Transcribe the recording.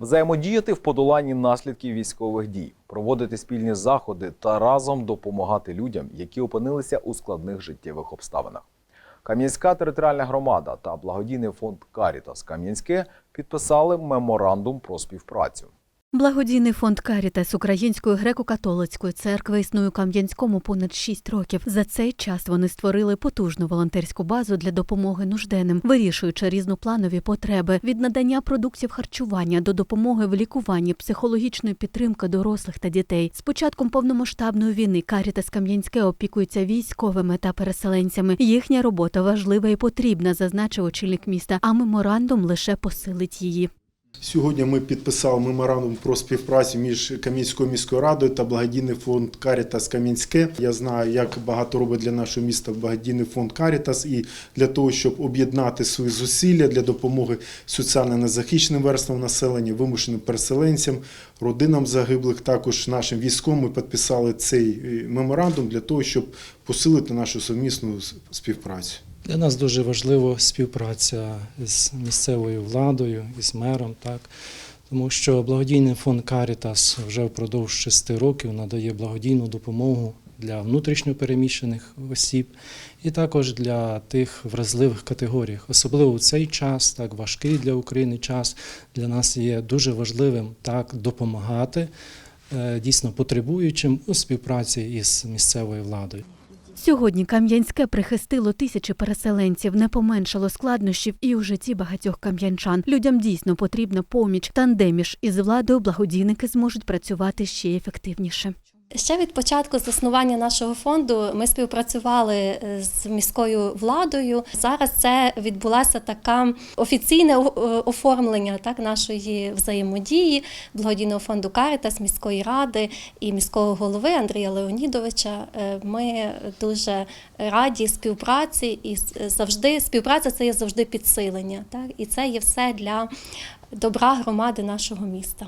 Взаємодіяти в подоланні наслідків військових дій, проводити спільні заходи та разом допомагати людям, які опинилися у складних життєвих обставинах. Кам'янська територіальна громада та благодійний фонд Карітас Кам'янське підписали меморандум про співпрацю. Благодійний фонд Карітас Української греко-католицької церкви існує у Кам'янському понад 6 років. За цей час вони створили потужну волонтерську базу для допомоги нужденним, вирішуючи різнопланові потреби від надання продуктів харчування до допомоги в лікуванні, психологічної підтримки дорослих та дітей. З початком повномасштабної війни Карітас Кам'янське опікується військовими та переселенцями. Їхня робота важлива і потрібна, зазначив очільник міста. А меморандум лише посилить її. Сьогодні ми підписали меморандум про співпрацю між Кам'янською міською радою та благодійний фонд Карітас Кам'янське. Я знаю, як багато робить для нашого міста благодійний фонд Карітас, і для того, щоб об'єднати свої зусилля для допомоги соціально незахищеним верствам населення, вимушеним переселенцям, родинам загиблих, також нашим військовим, ми підписали цей е, меморандум для того, щоб посилити нашу сумісну співпрацю. Для нас дуже важлива співпраця з місцевою владою і з мером, так тому що благодійний фонд Карітас вже впродовж шести років надає благодійну допомогу для внутрішньопереміщених осіб і також для тих вразливих категорій. Особливо в цей час, так важкий для України час, для нас є дуже важливим так допомагати е, дійсно потребуючим у співпраці із місцевою владою. Сьогодні Кам'янське прихистило тисячі переселенців, не поменшало складнощів і у житті багатьох кам'янчан. Людям дійсно потрібна поміч. Тандеміж із владою благодійники зможуть працювати ще ефективніше. Ще від початку заснування нашого фонду ми співпрацювали е, з міською владою. Зараз це відбулося таке офіційне е, оформлення так, нашої взаємодії благодійного фонду Карітас, міської ради і міського голови Андрія Леонідовича. Е, Ми дуже раді співпраці і завжди співпраця це є завжди підсилення. Так? І це є все для добра громади нашого міста.